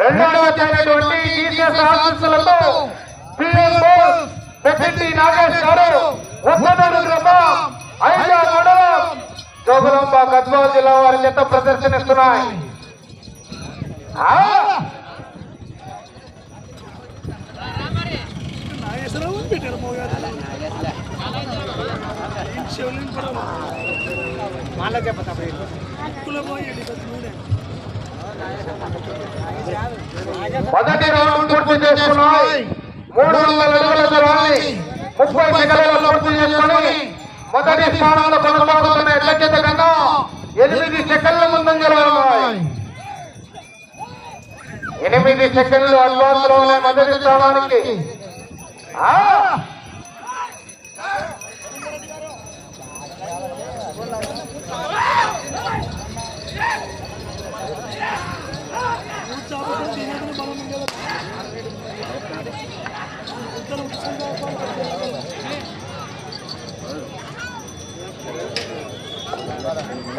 రెండవ తేదీ జీసీఎస్ ఆశీస్సులతో పిఎం బోస్ పెద్దంటి నాగేష్ గారు ఉత్తనూరు గ్రామం ఐదో మండలం జోగులాంబ గద్వాల జిల్లా వారి చేత ప్రదర్శనిస్తున్నాయి. ఆ! నాగేశ్వరరావు పెట్టారు మొదటి రౌండ్ పూర్తి చేసుకున్నాయి. మూడు వందల అడుగుల దూరాన్ని ముప్పై సెకండ్లలో పూర్తి చేసుకుని మొదటి స్థానంలో కొనసాగుతున్న ఎడ్ల చేత కన్నా ఎనిమిది సెకండ్ల ముందంజలో ఉన్నాయి. ఎనిమిది సెకండ్లు అడ్వాన్స్ ఉన్నాయి మొదటి స్థానానికి. ఆ!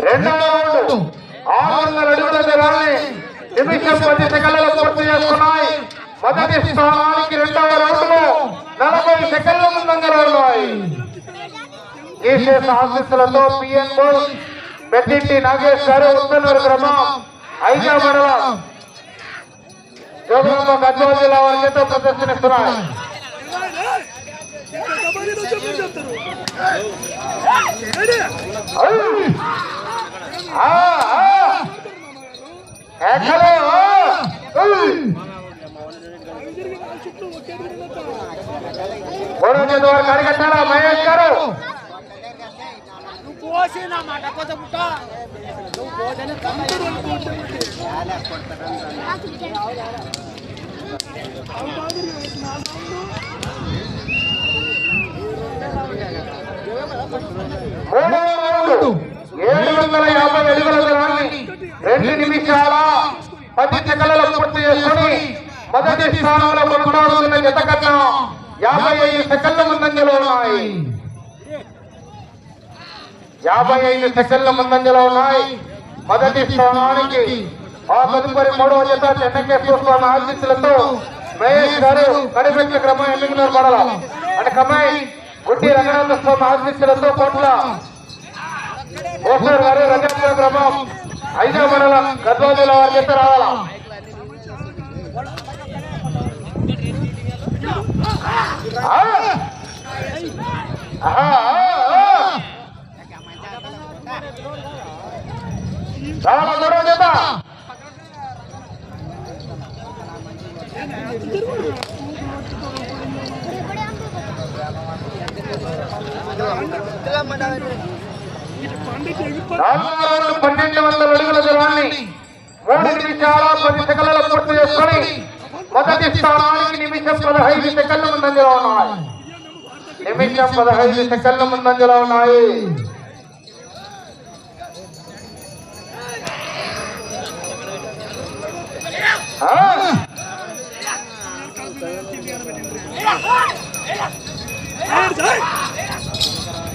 రెండవ రౌండ్ ఆరు వందల అడుగుల దూరాన్ని నిమిషం పది సెకండ్లలో పూర్తి చేసుకున్నాయి. మొదటి స్థానానికి రెండవ రౌండ్లో నలభై సెకండ్ల ముందంజలో ఉన్నాయి ఈసీఎస్ ఆశీస్సులతో పిఎన్ పెద్దింటి నాగేష్ గారు ఉత్తనూరు గ్రామం ఐదో మండలం జోగులాంబ గద్వాల జిల్లా వారి చేత ప్రదర్శనిస్తున్నాయి కబడ్డీలో చెప్పు చెప్తారు ఏడే? ఐ! ఆ, ఆ! ఎక్కడే, ఆ! ఐ! అవి తిరిగి నా చుట్టూ ఒకే తిరిగినట్టు. మూడో చేతి వారికి అడిగట్టారా మహేష్ గారు నువ్వు పోసి నా మాట కొత్త పుట్ట నువ్వు పోతేనే అందరూ అనుకుంటే అవి బాగా తిరిగి నా సౌండ్ మూడో రౌండ్ ఏడు వందల యాభై అడుగుల దూరాన్ని రెండు నిమిషాల పది సెకండ్ల పూర్తి చేసుకుని మొదటి స్థానంలో కొనసాగుతున్న జత కన్నా యాభై ఐదు సెకండ్ల ముందంజలో ఉన్నాయి. యాభై ఐదు సెకండ్ల ముందంజలో ఉన్నాయి. మొదటి స్థానానికి ఆ తదుపరి మూడవ జత చెన్నకే చూస్తున్న ఆశీస్సులతో మహేష్ గారు కడిపెట్ల క్రమం ఎన్నికలు పడాల అంటే కమ్మాయి గుడ్డి రంగనాథ స్వామి ఆశీస్సులతో పట్ల ఓసూరు గారు రజాపురం గ్రామం ఐదో మండలం గద్వాల జిల్లా వారి చేత రావాలా ఆ! ఆహా, ఆ, ఆ. రావాలా మూడో జత ఇటు పండుగ ఎగిరిపో నాలుగో పన్నెండు వందల అడుగుల దూరాన్ని మూడు నిమిషాల పది సెకండ్లలో పూర్తి చేసుకొని మొదటి స్థానానికి నిమిషం పదహైదు సెకండ్ల ముందంజలో ఉన్నాయి. నిమిషం పదహైదు సెకండ్ల ముందంజలో ఉన్నాయి.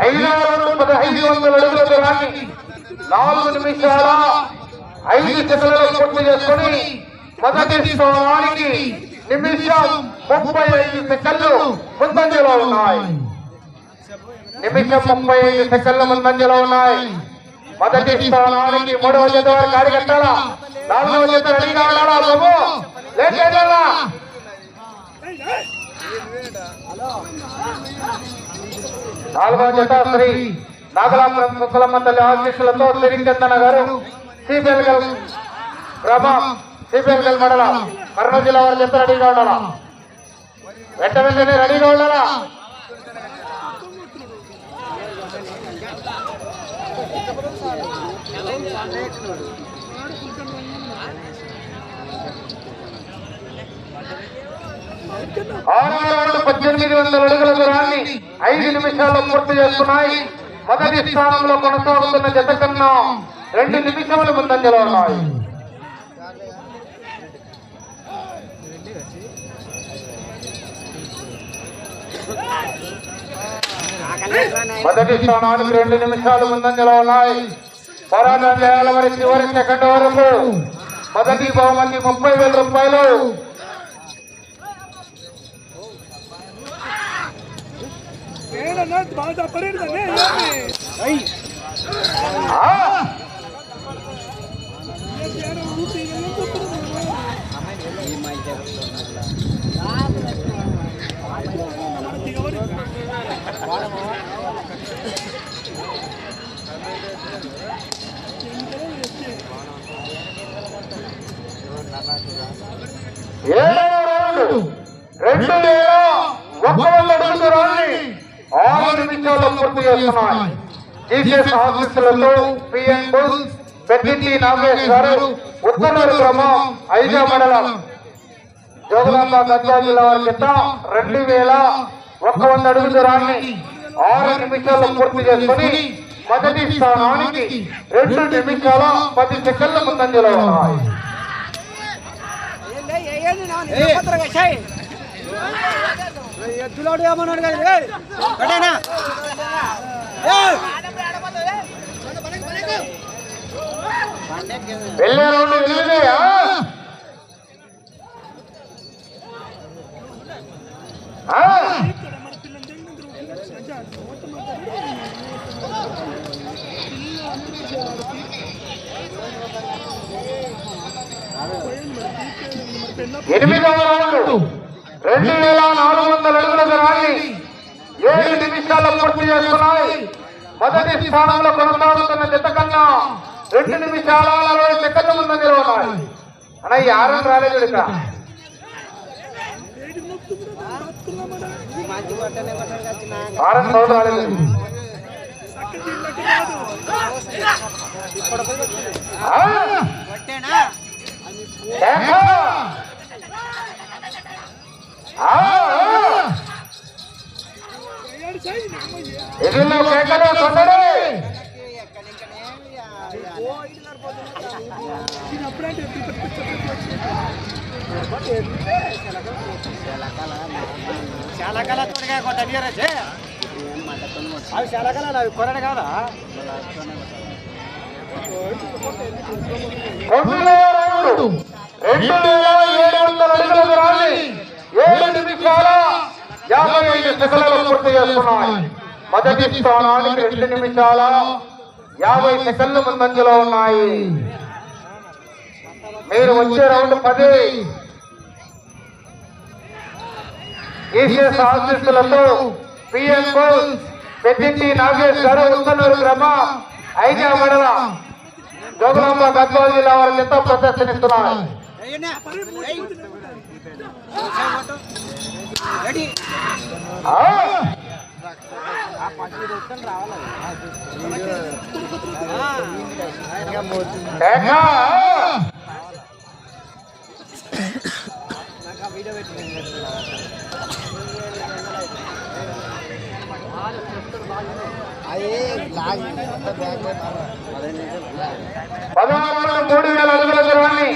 ఐదు పదహైదు వందల అడుగుల దూరాన్ని నాలుగు నిమిషాల ఐదు సెకండ్లలో పూర్తి చేసుకొని మొదటి స్థానానికి నిమిషం ముప్పై ఐదు సెకండ్లు ముందంజలో ఉన్నాయి నిమిషం ముప్పై ఐదు సెకండ్ల. ముందంజలో ఉన్నాయి మొదటి స్థానానికి మూడవ జత వారికి అడిగట్టాలా నాలుగవ జత రెడీగా ఉండాలా బాబు? లేచేయాలా నాలుగవ జత శ్రీ నాగలాపురం సుక్కలమ్మ తల్లి ఆశీస్సులతో శ్రీచందన గారు సిపిఎల్గల్ గ్రామం సిపిఎల్గల్ మండల కర్నూలు జిల్లా వారి జత రెడీగా ఉండాలా? వెంట వెంటనే రెడీగా ఉండాలా? ఆరు వందల పద్దెనిమిది వందల అడుగుల దూరాన్ని ఐదు నిమిషాల్లో పూర్తి చేస్తున్నాయి. మొదటి స్థానంలో కొనసాగుతున్న జత కన్నా రెండు నిమిషములు ముందంజలో ఉన్నాయి. మొదటి స్థానానికి రెండు నిమిషాలు ముందంజలో ఉన్నాయి. పోరాటం చేయాలి మరి చివరి సెకండ్ వరకు మొదటి బహుమతి ముప్పై వేల రూపాయలు. ಏನನ್ನ ಬಾಧ ಪರಿಡ್ದಾನೆ ఆ! ಏನೋ చేస్తున్నాయి జీసీఎస్ ఆఫీసులతో పిఎన్ బుల్స్ పెద్దింటి నాగేష్ గారు ఉత్తనూరు గ్రామం ఐదో మండలం జోగులాంబ గద్వాల జిల్లా వారి కింద రెండు వేల ఒక్క వంద అడుగు దూరాన్ని ఆరు నిమిషాల్లో పూర్తి చేసుకుని మొదటి స్థానానికి రెండు నిమిషాల పది సెకండ్ల ముందంజలో ఉన్నాయి ఎద్దులాడు ఏమన్నాడు కదా కట్టేనా వెళ్ళే రౌండ్ మొదటి స్థానంలో కొనసాగుతున్న జత కన్నా రెండు నిమిషాల నలభై సెకండ్ల ముందు ఉన్నాయి. అన్న ఈ ఆరం రాలేదు ఆరం సౌండ్ రాలేదు. ఆ? చాలా కళ తోడుగా అవి చాలా కళ అవి కొరడు కాదా? రౌండ్. వేల ఏడు వందల దూరాన్ని ఏడు నిమిషాల యాభై ఐదు సెకండ్లలో పూర్తి చేస్తున్నాయి మొదటి స్థానానికి రెండు నిమిషాల యాభై సెకండ్లు ముందంజలో ఉన్నాయి మీరు వచ్చే రౌండ్ పది ఈసీఎస్ ఆఫీసులతో పిఎంఓ పెద్దింటి నాగేష్ గారు ఉత్తనూరు గ్రామం ఐజా మండల జోగులాంబ గద్వాల జిల్లా వారి ఎంతో ప్రదర్శనిస్తున్నారు పదహారు మూడు వేల అడుగుల దూరాన్ని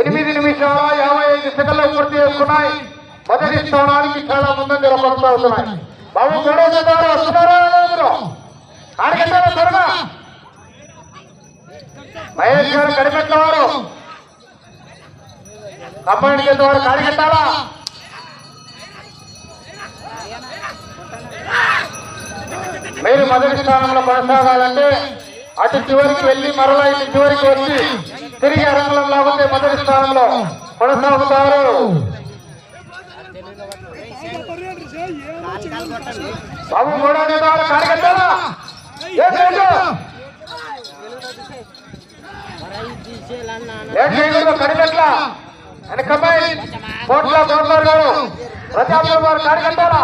ఎనిమిది నిమిషాల యాభై ఐదు సెకండ్లు పూర్తి చేసుకున్నాయి. మొదటి స్థానానికి చాలా ముందంజలో కొనసాగుతున్నాయి బాబు మూడో జత వస్తున్నారా లేరు? త్వరగా మహేష్ గారు కడిపెట్ల కంపెనీ కంబైండ్ వారు కాడికెట్టాలా మీరు మొదటి స్థానంలో కొనసాగాలంటే అటు చివరికి వెళ్ళి మరలా ఇటు చివరికి వచ్చి తిరిగి అరంగంలో లాగితే మొదటి స్థానంలో కొనసాగుతారు బాబు మూడో. ఏం చేయకూడదు కడిపెట్ల వెనకమ్మాయి కోట్ల గవర్నర్ గారు. పెడతారా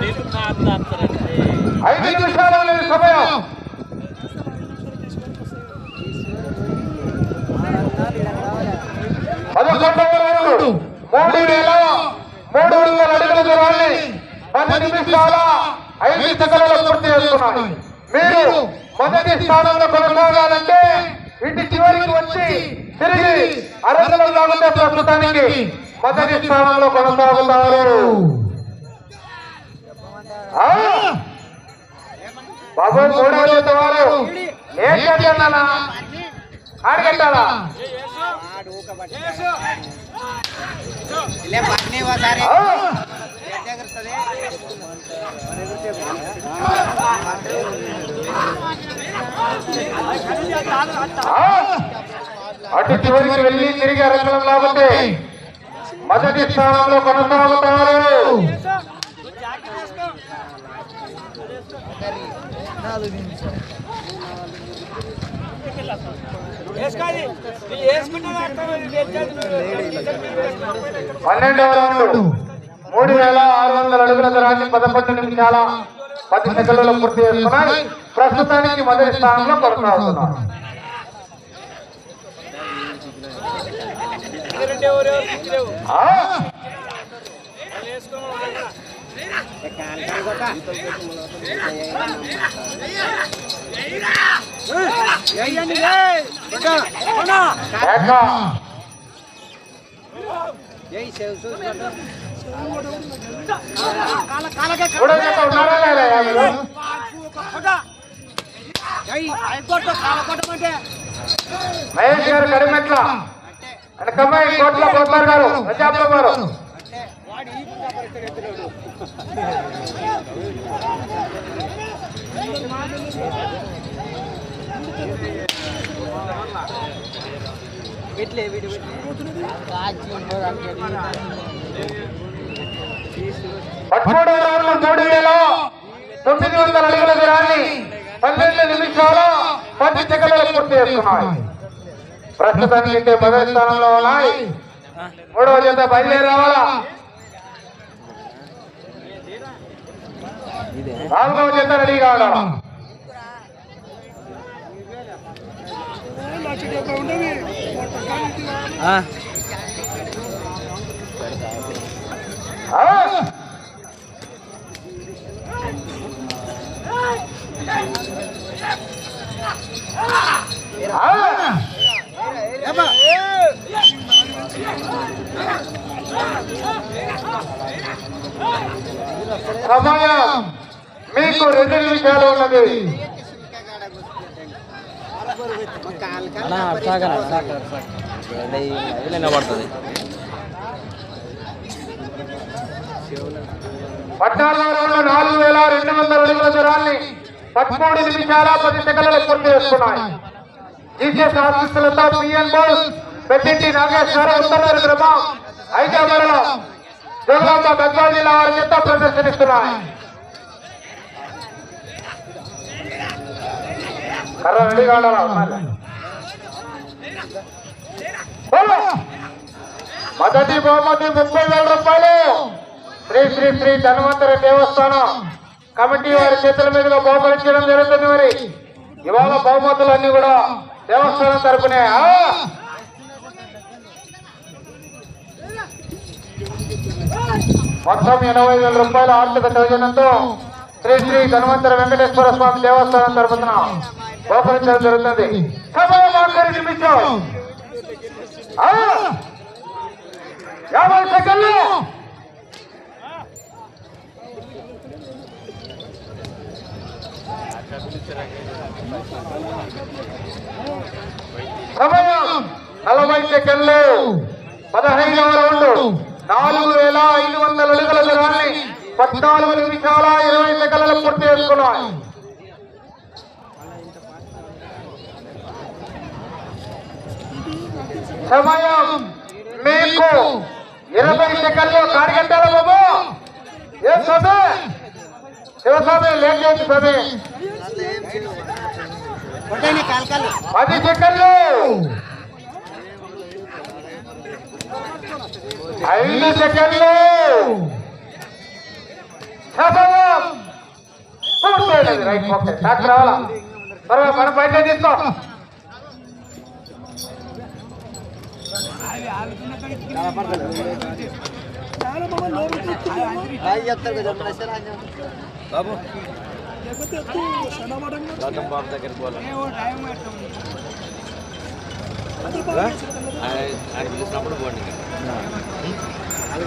నీళ్ళు కాస్తారంటే ఐదు నిమిషాలు సమయం. మూడు వేల మూడు వందల అడుగుల దూరాన్ని పది నిమిషాల ఐదు సెకండ్లలో పూర్తి చేస్తున్నాయి మీరు మొదటి స్థానంలో కొనసాగాలంటే ఇంటి చివరికి వచ్చి తిరిగి అరగలో లాగుంటే ప్రస్తుతానికి మొదటి స్థానంలో కొనసాగుతారు. బాబు మూడేళ్ళు వారు ఏం చేయాలన్నా ఆడగట్టాలా? అటు చివరికి వెళ్ళి తిరిగి అరగడం లాగితే మొదటి స్థానంలో కొనసాగుతారు. నాలుగు నువ్వు పన్నెండవ రౌండ్. మూడు వేల ఆరు వందల అడుగుల దూరాన్ని పదకొండు నిమిషాల పది సెకండ్లలో పూర్తి చేసుకున్నాయి. ప్రస్తుతానికి మొదటి స్థానంలో కొనసాగుతున్నారు ఆ! మహేష్ గారు కడిమెట్ల. వెనకమ్మాయి కోట్ల గోపాల్ గారు ప్రజాపురం గారు పదమూడవ రౌండ్ మూడు వేల తొమ్మిది వందల అడుగుల దూరాన్ని పన్నెండు నిమిషాలు పది సెకండ్లు పూర్తి చేసుకున్నాయి ప్రస్తుతానికి అయితే మొదటి స్థానంలో ఉన్నాయి. మూడవ జత బయలుదేరి రావాలా నాలుగవ జత ఉండవి ఆ? ఆ? సమయం. మీకు రెండు నిమిషాలు ఉన్నది. నిలబడుతుంది పద్నాలుగు రోజులు నాలుగు వేల రెండు వందల అడుగుల దూరాన్ని పదమూడు నిమిషాల పది సెకండ్లు పూర్తి చేస్తున్నాయి జీసీఎస్ ఆఫీసులతో పిఎన్ బోస్ పెద్దింటి నాగేశ్వర ఉత్తర గ్రామం హైదరాబాద్లో జగలాంబ గద్వాల జిల్లా వారి చేత ప్రదర్శనిస్తున్నాయి. కర్ర రెడీగా ఉండాలా మొదటి బహుమతి ముప్పై వేల రూపాయలు. శ్రీ శ్రీ శ్రీ ధన్వంతరి దేవస్థానం కమిటీ వారి చేతుల మీదుగా బహుకరించడం జరుగుతుంది మరి. ఇవాళ బహుమతులన్నీ కూడా దేవస్థానం తరపునే. మొత్తం ఎనభై వేల రూపాయల ఆర్థిక సౌజన్యంతో శ్రీ శ్రీ ధన్వంతర వెంకటేశ్వర స్వామి దేవస్థానం తరపున గోపరించడం జరుగుతుంది. సమయం ఆఖరి యాభై సెకండ్లు. సమయం నలభై సెకండ్లు. పదహైదవ రౌండ్. నాలుగు వేల ఐదు వందల అడుగుల దూరాన్ని పద్నాలుగు నిమిషాల ఇరవై సెకండ్లు పూర్తి చేసుకున్నాయి. సమయం మీకు ఇరవై సెకండ్లు. కాడిగంటాల బాబు. ఏ స్వామి? శివస్వామి లేట్ కొట్టండి కాలకాలు పది సెకండ్లు. ఐదు సెకండ్లు. పూర్తయినది. Right okay. రావాలా? త్వరగా మన బయట తీసుకో. బాబు. దగ్గరికి పోవాలి ఆయన పిలిచినప్పుడు పోండి హలో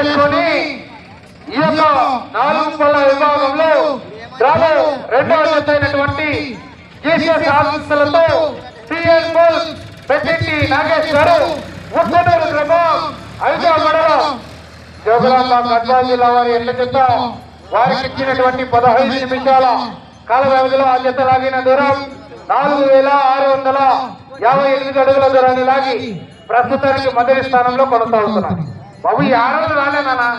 చేసుకుని ఈ యొక్క నాలుగు పళ్ళ విభాగంలో రాబో రెండవ జత అయినటువంటి జీసీఎస్ ఆఫీసులతో టిఎన్ బోల్ పెద్దింటి నాగేశ్వరు ఉత్తనూరు గ్రామం ఐదో మండలం జోగులాంబ గద్వాల జిల్లా వారి ఎట్ల చెత్త వారికి ఇచ్చినటువంటి పదహైదు నిమిషాల కాల వ్యవధిలో ఆ జత లాగిన దూరం నాలుగు వేల ఆరు వందల యాభై ఎనిమిది అడుగుల దూరాన్ని లాగి ప్రస్తుతానికి మొదటి స్థానంలో కొనసాగుతున్నారు. బాబు ఈ ఆరు రాలేనా